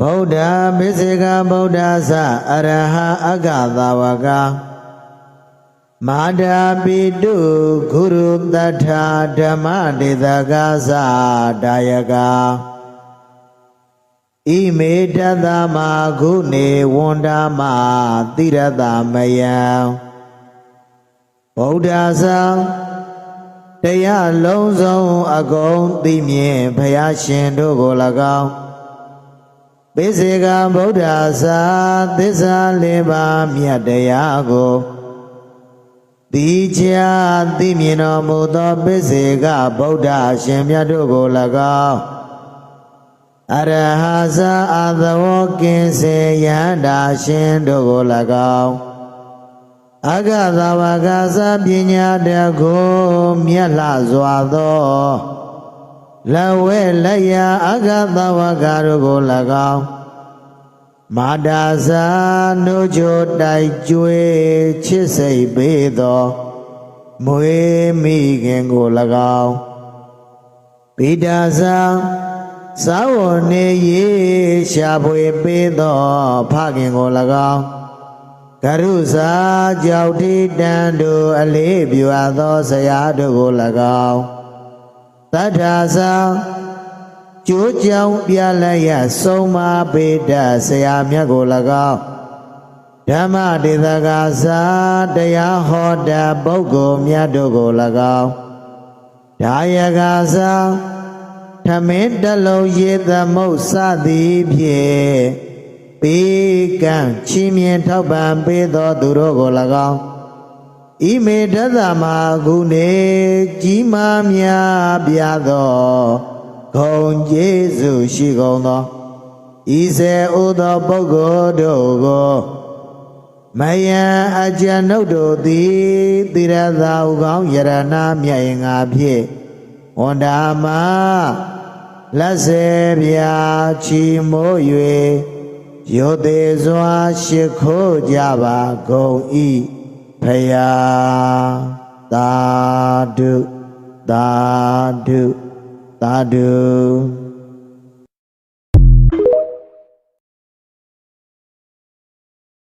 ဗုဒ္ဓပိစေကဗုဒ္ဓသအရဟံအဂသာဝကမာဒာပိတုဂုရုတ္ထာဓမ္မဒေသကသဒါယကဣမေတတ္တမဂုနေဝန္ဒမတိရတမယံဗုဒ္ဓသံတရားလုံးစုံအကုန်သိမြင်ဘုရားရှင်တို့ကို၎င်း ပိစေကဗုဒ္ဓသာသစ္စာလေးပါးမြတ်တရားကိုတိချာသိမြင်တော်မူသောပိစေကဗုဒ္ဓရှင်မြတ်တို့ကို၎င်းအရဟဇာအသဝကင်စေယန္တာရှင်တို့ကို၎င်းအဂသဝကသပညာတကိုမြတ်လှစွာသော လဝဲလက်ရအဂသဝကတို့ကို၎င်းမာတာဇာနှုတ်ချိုတိုက်ကျွေးချစ်စိတ်ပေးသောမွေမိခင်ကို၎င်းပိဒါဇာသာဝနေရေရှာဖွေပေးသောဖခင်ကို၎င်းကရုစာကြောက်တိတန်တို့အလေးပြွာသောဆရာတို့ကို၎င်း တတ္ထာသာကျိုးကြောင်ပြလိုက်ရဆုံးမပေတဆရာမြတ်ကို၎င်းဓမ္မဒေသကသာတရားဟောတာပုဂ္ဂိုလ်မြတ်တို့ကို၎င်းဒါယကသာထမင်းတလုံးရေသမုတ်စသည်ဖြင့်ပေကံချီးမြှင့်ထောက်ပံ့ပေးသောသူတို့ကို၎င်း ဣမေတ္တမကုနေကြီးမားများပြသောဂုံကျေးဇူးရှိကုန်သောဤစေဥသောပုဂ္ဂိုလ်တို့ကိုမယံအကျဉ်ုပ်တို့သည်တိရသာဥကောင်းယရဏမြတ်ရင်ငါဖြင့်ဝန္ဒာမလက်စေပြာချီမိုး၍ယောသေးစွာရှိခိုးကြပါကုန်ဤ ဖယားသာဓုသာဓုသာဓု